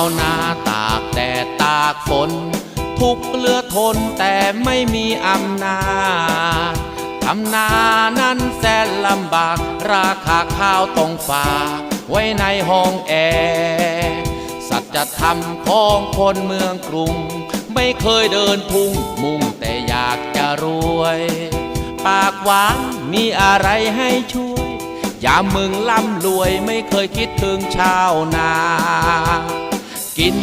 าวนาตากแดดตากฝน ทุกเลือทนแต่ไม่มีอำนาจทำนานั้นแสนลำบาก ราคาข้าวต้องฝากไว้ในห้องแอร์สัจธรรมของคนเมืองกรุง ไม่เคยเดินพุ่งมุ่งแต่อยากจะรวย ปากหวานมีอะไรให้ช่วยอย่ามมึงล่ำรวยไม่เคยคิดถึงชาวนา กิน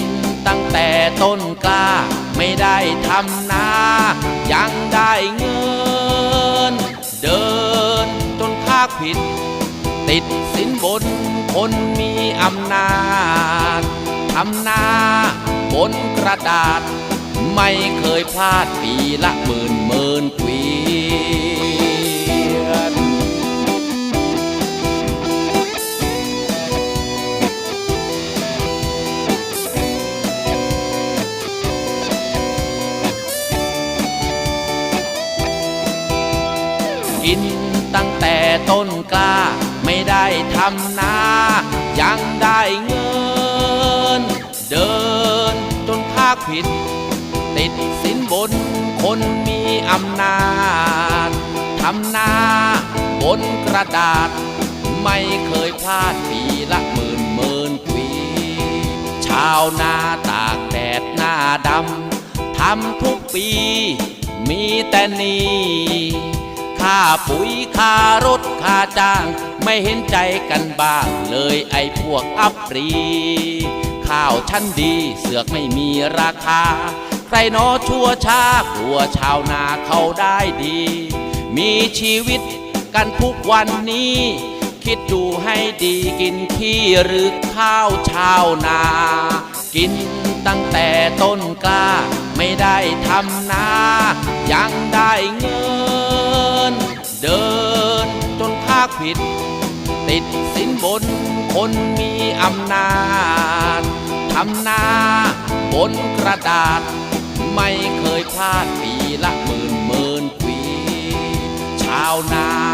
ตั้งแต่ต้นกล้า ไม่ได้ทำนา ยังได้เงิน เดินจนคาผิด ติดสินบนคนมีอำนาจทำนาบนกระดาษ ไม่เคยพลาดปีละหมื่นหมื่นกวี กินตั้งแต่ต้นกล้า ไม่ได้ทำนา ยังได้เงิน เดินจนภาคผิด ติดสินบนคนมีอำนาจทำนาบนกระดาษ ไม่เคยพลาดปีละหมื่นหมื่นกวีชาวนาตากแดดหน้าดำทำทุกปีมีแต่นี้ ค่าปุ๋ยค่ารถค่าจ้าง ไม่เห็นใจกันบ้าง เลยไอ้พวกอัปรี ข้าวชั้นดีเสือกไม่มีราคา ใครหนอชั่วช้ากลัวชาวนาเขาได้ดี มีชีวิตกันทุกวันนี้ คิดดูให้ดีกินขี้หรือข้าวชาวนา กินตั้งแต่ต้นกล้า ไม่ได้ทำนา ยังได้เงิน ผิด ติดสินบนคนมีอำนาจทำหน้าบนกระดาษ ไม่เคยพลาดปีละหมื่นหมื่นปี ชาวนา